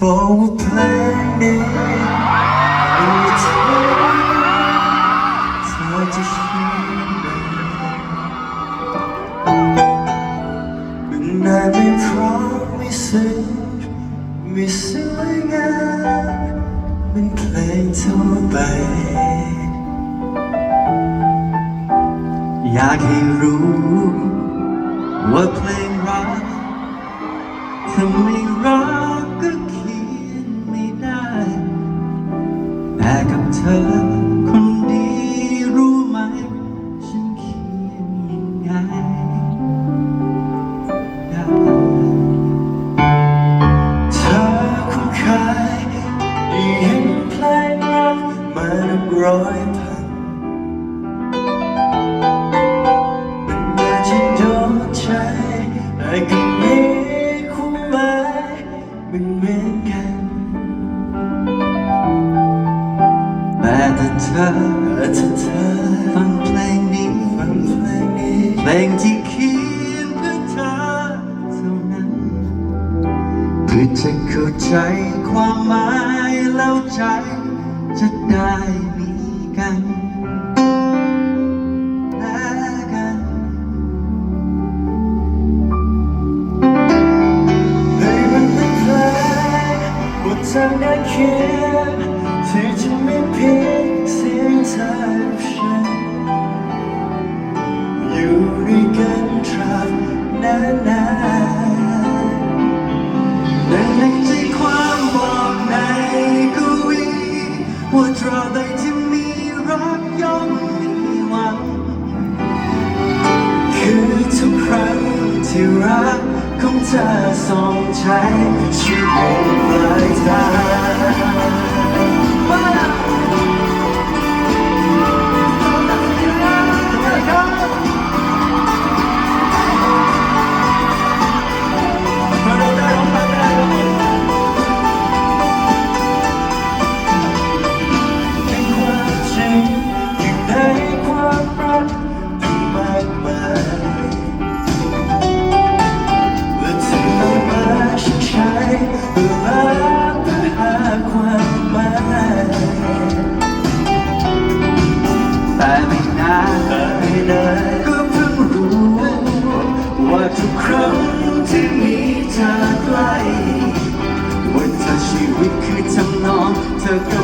บอกว่าเพลงนี้เป็นเธอเธอจะเชื่อไหมมันนานไม่พร้อมไม่ซึ้งไม่สวยงามเป็นเพลงทั่วไป อยากให้รู้ว่าเพลงรักถ้าไม่รัก กับเธอ ลงที่เขียนเพื่อเธอเท่านั้นเพื่อจะเข้าใจความหมายแล้วใจจะได้ ว่าตราใดที่มีรักย่อมมีหวัง คือทุกครั้งที่รักของเธอส่องใจชีวิตปลายทาง เมื่อเธอชีวิตคือทำนองเธอก็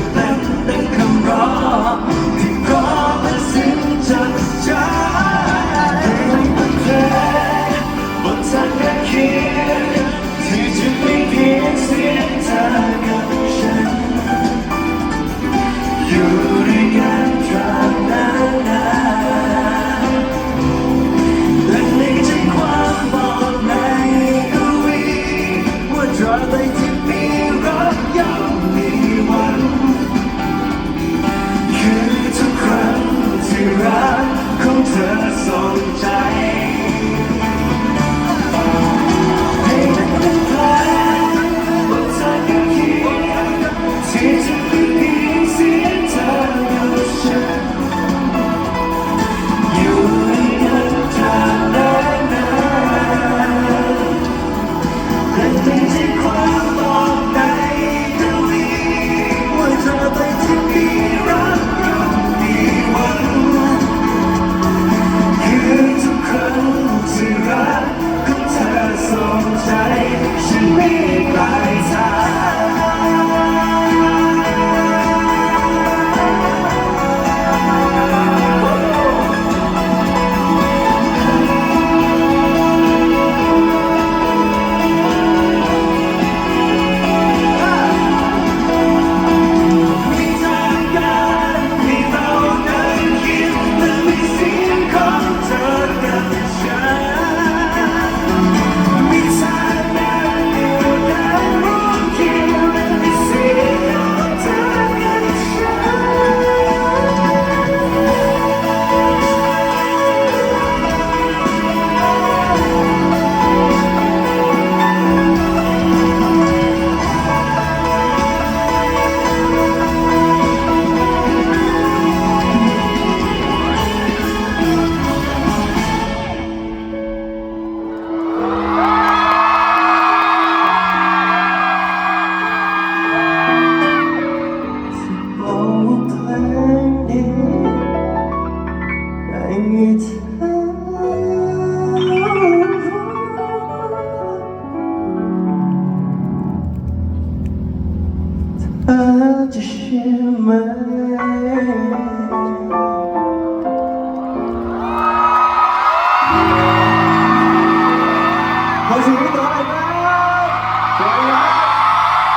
จะเชื่อไหม